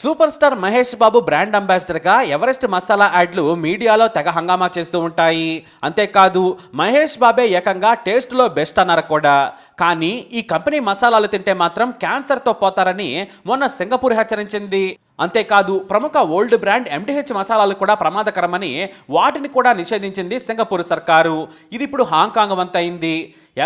Super star Mahesh Babu brand అంబాసిడర్గా Everest masala యాడ్లు మీడియాలో తెగ హంగామా చేస్తూ ఉంటాయి. అంతేకాదు మహేష్ బాబే ఏకంగా టేస్ట్లో బెస్ట్ అన్నారు కూడా. కానీ ఈ కంపెనీ మసాలాలు తింటే మాత్రం క్యాన్సర్తో పోతారని మొన్న సింగపూర్ హెచ్చరించింది. అంతేకాదు ప్రముఖ ఓల్డ్ బ్రాండ్ ఎండిహెచ్ మసాలాలు కూడా ప్రమాదకరమని వాటిని కూడా నిషేధించింది సింగపూర్ సర్కారు. ఇది ఇప్పుడు హాంకాంగ్ వంతైంది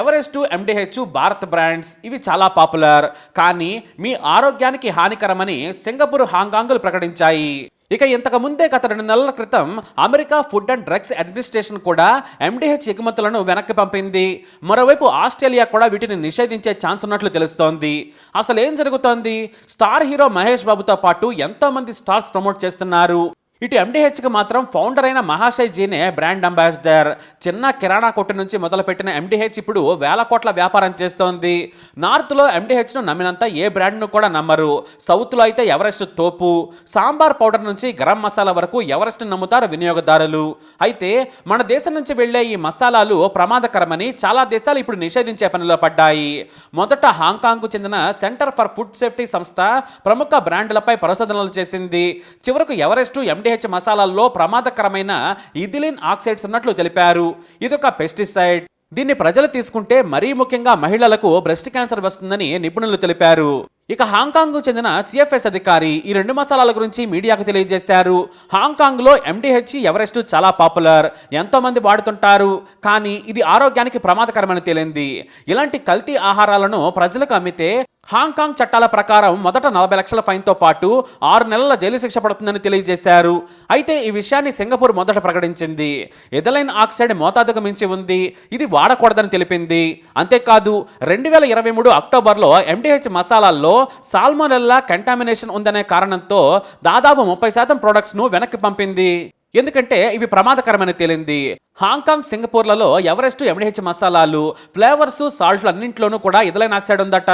ఎవరెస్ట్ ఎండిహెచ్ భారత్ బ్రాండ్స్ ఇవి చాలా పాపులర్. కానీ మీ ఆరోగ్యానికి హానికరమని సింగపూర్ హాంకాంగ్లు ప్రకటించాయి. ఇక ఇంతకు ముందే గత రెండు నెలల క్రితం America food and drugs administration కూడా ఎండిహెచ్ ఎగుమతులను వెనక్కి పంపింది. మరోవైపు ఆస్ట్రేలియా కూడా వీటిని నిషేధించే ఛాన్స్ ఉన్నట్లు తెలుస్తోంది. అసలు ఏం జరుగుతోంది? స్టార్ హీరో మహేష్ బాబుతో పాటు ఎంతో మంది స్టార్స్ ప్రమోట్ చేస్తున్నారు. ఇటు ఎండిహెచ్కి మాత్రం ఫౌండర్ అయిన మహాశయ్ జీనే బ్రాండ్ అంబాసిడర్ చిన్న కిరాణా కొట్టు నుంచి మొదలుపెట్టిన ఎండిహెచ్ ఇప్పుడు వేల కోట్ల వ్యాపారం చేస్తోంది. నార్త్లో ఎండిహెచ్ను నమ్మినంత ఏ బ్రాండ్ను కూడా నమ్మరు. సౌత్లో అయితే ఎవరెస్ట్ తోపు. సాంబార్ పౌడర్ నుంచి గరం మసాలా వరకు ఎవరెస్ట్ నమ్ముతారు వినియోగదారులు. అయితే మన దేశం నుంచి వెళ్ళే ఈ మసాలాలు ప్రమాదకరమని చాలా దేశాలు ఇప్పుడు నిషేధించే పనిలో పడ్డాయి. మొదట హాంకాంగ్కు చెందిన సెంటర్ ఫర్ ఫుడ్ సేఫ్టీ సంస్థ ప్రముఖ బ్రాండ్లపై పరిశోధనలు చేసింది. చివరకు ఎవరెస్ట్ ఎండిహెచ్ మసాలాల్లో ప్రమాదకరమైన ఇథిలిన్ ఆక్సైడ్స్ ఉన్నట్లు తెలిపారు. ఇదొక పెస్టిసైడ్. దీన్ని ప్రజలు తీసుకుంటే మరీ ముఖ్యంగా మహిళలకు బ్రెస్ట్ క్యాన్సర్ వస్తుందని నిపుణులు తెలిపారు. ఇక హాంకాంగ్ చెందిన సిఎఫ్ఎస్ అధికారి ఈ రెండు మసాలాల గురించి మీడియాకు తెలియజేశారు. హాంకాంగ్లో ఎండిహెచ్ ఎవరెస్ట్ చాలా పాపులర్. ఎంతోమంది వాడుతుంటారు. కానీ ఇది ఆరోగ్యానికి ప్రమాదకరమని తేలింది. ఇలాంటి కల్తీ ఆహారాలను ప్రజలకు అమ్మితే హాంకాంగ్ చట్టాల ప్రకారం మొదట నలభై లక్షల ఫైన్తో పాటు ఆరు నెలల జైలు శిక్ష పడుతుందని తెలియజేశారు. అయితే ఈ విషయాన్ని సింగపూర్ మొదట ప్రకటించింది. ఎథలైన్ ఆక్సైడ్ మోతాదుకు మించి ఉంది. ఇది వాడకూడదని తెలిపింది. అంతేకాదు రెండు వేల ఇరవై మూడు అక్టోబర్లో ఎండిహెచ్ మసాలాల్లో సాల్మోనెల్లా కంటామినేషన్ ఉందనే కారణంతో దాదాపు ముప్పై శాతం ప్రొడక్ట్స్ను వెనక్కి పంపింది. ఎందుకంటే ఇవి ప్రమాదకరమని తేలింది. హాంకాంగ్ సింగపూర్లలో ఎవరెస్ట్ ఎండిహెచ్ మసాలాలు ఫ్లేవర్స్ సాల్ట్లు అన్నింటిలోనూ కూడా ఇదలైన ఆక్సైడ్ ఉందట.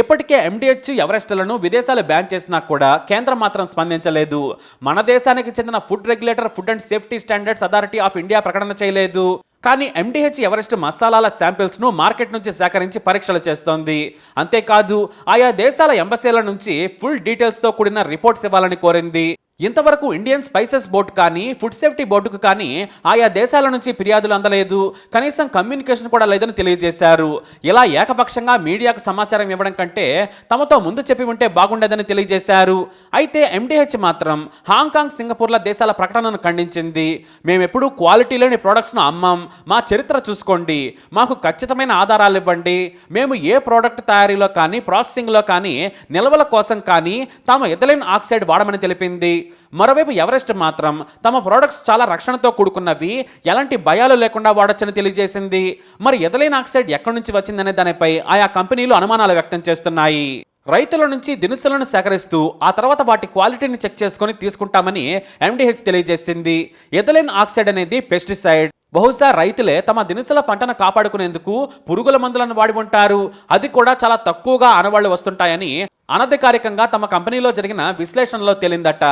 ఇప్పటికే ఎండిహెచ్ ఎవరెస్ట్లను విదేశాలు బ్యాన్ చేసినా కూడా కేంద్రం మాత్రం స్పందించలేదు. మన దేశానికి చెందిన food regulator food and safety standards authority of India ప్రకటన చేయలేదు. కానీ ఎండిహెచ్ ఎవరెస్ట్ మసాలాల శాంపిల్స్ను మార్కెట్ నుంచి సేకరించి పరీక్షలు చేస్తోంది. అంతేకాదు ఆయా దేశాల ఎంబసీల నుంచి ఫుల్ డీటెయిల్స్తో కూడిన రిపోర్ట్స్ ఇవ్వాలని కోరింది. ఇంతవరకు ఇండియన్ స్పైసెస్ బోర్డు కానీ ఫుడ్ సేఫ్టీ బోర్డుకు కానీ ఆయా దేశాల నుంచి ఫిర్యాదులు అందలేదు. కనీసం కమ్యూనికేషన్ కూడా లేదని తెలియజేశారు. ఇలా ఏకపక్షంగా మీడియాకు సమాచారం ఇవ్వడం కంటే తమతో ముందు చెప్పి ఉంటే బాగుండేదని తెలియజేశారు. అయితే ఎండిహెచ్ మాత్రం హాంకాంగ్ సింగపూర్ల దేశాల ప్రకటనను ఖండించింది. మేమెప్పుడూ క్వాలిటీ లేని ప్రోడక్ట్స్ను అమ్మం. మా చరిత్ర చూసుకోండి. మాకు ఖచ్చితమైన ఆధారాలు ఇవ్వండి. మేము ఏ ప్రోడక్ట్ తయారీలో కానీ ప్రాసెసింగ్లో కానీ నిల్వల కోసం కానీ తాము ఎథలిన్ ఆక్సైడ్ వాడమని తెలిపింది. మరోవైపు ఎవరెస్ట్ మాత్రం తమ ప్రోడక్ట్స్ చాలా రక్షణతో కూడుకున్నవి. ఎలాంటి భయాలు లేకుండా వాడొచ్చని తెలియజేసింది. మరి ఎథలిన్ ఆక్సైడ్ ఎక్కడి నుంచి వచ్చిందనే దానిపై ఆయా కంపెనీలు అనుమానాలు వ్యక్తం చేస్తున్నాయి. రైతుల నుంచి దినుసులను సేకరిస్తూ ఆ తర్వాత వాటి క్వాలిటీని చెక్ చేసుకొని తీసుకుంటామని ఎండిహెచ్ తెలియజేసింది. ఎథలిన్ ఆక్సైడ్ అనేది పెస్టిసైడ్. బహుశా రైతులే తమ దినుసుల పంటను కాపాడుకునేందుకు పురుగుల మందులను వాడి ఉంటారు. అది కూడా చాలా తక్కువగా ఆనవాళ్ళు వస్తుంటాయని అనధికారికంగా తమ కంపెనీలో జరిగిన విశ్లేషణలో తేలిందట.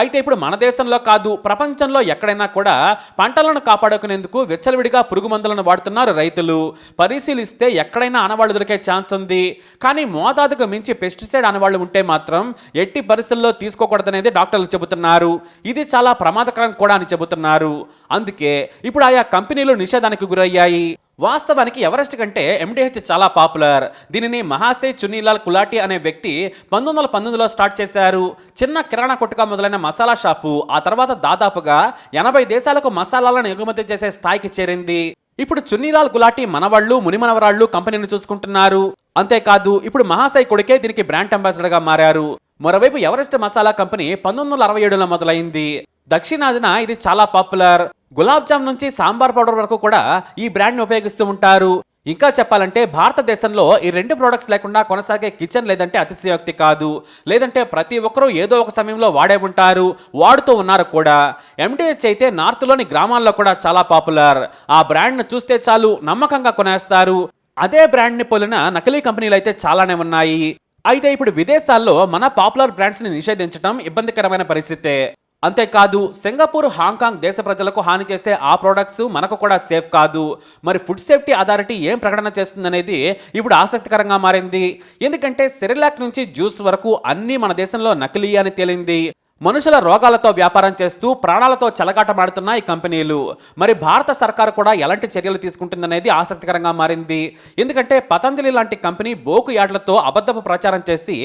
అయితే ఇప్పుడు మన దేశంలో కాదు ప్రపంచంలో ఎక్కడైనా కూడా పంటలను కాపాడుకునేందుకు విచ్చలవిడిగా పురుగు మందులను వాడుతున్నారు రైతులు. పరిశీలిస్తే ఎక్కడైనా ఆనవాళ్ళు దొరికే ఛాన్స్ ఉంది. కానీ మోతాదుకు మించి పెస్టిసైడ్ ఆనవాళ్ళు ఉంటే మాత్రం ఎట్టి పరిస్థితుల్లో తీసుకోకూడదనేది డాక్టర్లు చెబుతున్నారు. ఇది చాలా ప్రమాదకరం కూడా అని చెబుతున్నారు. అందుకే ఇప్పుడు ఆయా కంపెనీలు నిషేధానికి గురయ్యాయి. వాస్తవానికి ఎవరెస్ట్ కంటే ఎండిహెచ్ చాలా పాపులర్. దీనిని మహాసే చునీలాల్ కులాటి అనే వ్యక్తి పంతొమ్మిది వందల పంతొమ్మిదిలో స్టార్ట్ చేశారు. చిన్న కిరాణా కొట్టుగా మొదలైన మసాలా షాపు ఆ తర్వాత దాదాపుగా ఎనభై దేశాలకు మసాలాలను ఎగుమతి చేసే స్థాయికి చేరింది. ఇప్పుడు చున్నీలాల్ గులాటి మనవాళ్ళు మునిమనవరాళ్ళు కంపెనీని చూసుకుంటున్నారు. అంతేకాదు ఇప్పుడు మహాసాయి కొడుకే దీనికి బ్రాండ్ అంబాసిడర్గా మారారు. మరోవైపు ఎవరెస్ట్ మసాలా కంపెనీ పంతొమ్మిది వందల అరవై ఏడులో మొదలైంది. దక్షిణాదిన ఇది చాలా పాపులర్. గులాబ్ జామ్ నుంచి సాంబార్ పౌడర్ వరకు కూడా ఈ బ్రాండ్ని ఉపయోగిస్తూ ఉంటారు. ఇంకా చెప్పాలంటే భారతదేశంలో ఈ రెండు ప్రోడక్ట్స్ లేకుండా కొనసాగే కిచెన్ లేదంటే అతిశయోక్తి కాదు. లేదంటే ప్రతి ఒక్కరూ ఏదో ఒక సమయంలో వాడే ఉంటారు వాడుతూ ఉన్నారు కూడా. ఎండిహెచ్ అయితే నార్త్లోని గ్రామాల్లో కూడా చాలా పాపులర్. ఆ బ్రాండ్ను చూస్తే చాలు నమ్మకంగా కొనేస్తారు. అదే బ్రాండ్ని పోలిన నకిలీ కంపెనీలు అయితే చాలానే ఉన్నాయి. అయితే ఇప్పుడు విదేశాల్లో మన పాపులర్ బ్రాండ్స్ని నిషేధించడం ఇబ్బందికరమైన పరిస్థితే. అంతేకాదు సింగపూర్ హాంకాంగ్ దేశ ప్రజలకు హాని చేసే ఆ ప్రోడక్ట్స్ మనకు కూడా సేఫ్ కాదు. మరి ఫుడ్ సేఫ్టీ అథారిటీ ఏం ప్రకటన చేస్తుందనేది ఇప్పుడు ఆసక్తికరంగా మారింది. ఎందుకంటే సెరిలాక్ నుంచి జ్యూస్ వరకు అన్నీ మన దేశంలో నకిలీ అని తేలింది. మనుషుల రోగాలతో వ్యాపారం చేస్తూ ప్రాణాలతో చెలగాటమాడుతున్న ఈ కంపెనీలు. మరి భారత సర్కారు కూడా ఎలాంటి చర్యలు తీసుకుంటుందనేది ఆసక్తికరంగా మారింది. ఎందుకంటే పతంజలి లాంటి కంపెనీ బోకు యాడ్లతో అబద్ధపు ప్రచారం చేసి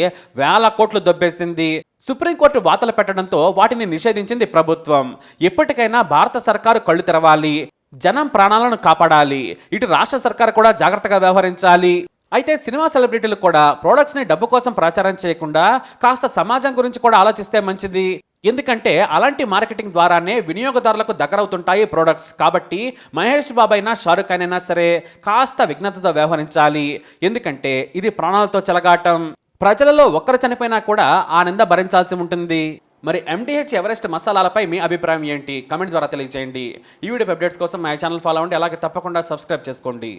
వేల కోట్లు దొబ్బేసింది. సుప్రీంకోర్టు వాతలు పెట్టడంతో వాటిని నిషేధించింది ప్రభుత్వం. ఎప్పటికైనా భారత సర్కారు కళ్ళు తెరవాలి. జనం ప్రాణాలను కాపాడాలి. ఇటు రాష్ట్ర సర్కారు కూడా జాగ్రత్తగా వ్యవహరించాలి. అయితే సినిమా సెలబ్రిటీలు కూడా ప్రోడక్ట్స్ని డబ్బు కోసం ప్రచారం చేయకుండా కాస్త సమాజం గురించి కూడా ఆలోచిస్తే మంచిది. ఎందుకంటే అలాంటి మార్కెటింగ్ ద్వారానే వినియోగదారులకు దగ్గరవుతుంటాయి ప్రోడక్ట్స్. కాబట్టి మహేష్ బాబు అయినా షారుఖ్ ఖాన్ అయినా సరే కాస్త విఘ్నతతో వ్యవహరించాలి. ఎందుకంటే ఇది ప్రాణాలతో చెలగాటం. ప్రజలలో ఒక్కరు చనిపోయినా కూడా ఆ నింద భరించాల్సి ఉంటుంది. మరి ఎంటీహెచ్ ఎవరెస్ట్ మసాలాలపై మీ అభిప్రాయం ఏంటి? కమెంట్ ద్వారా తెలియజేయండి. ఈ వీడియో అప్డేట్స్ కోసం మా ఛానల్ ఫాలో అవ్వండి. అలాగే తప్పకుండా సబ్స్క్రైబ్ చేసుకోండి.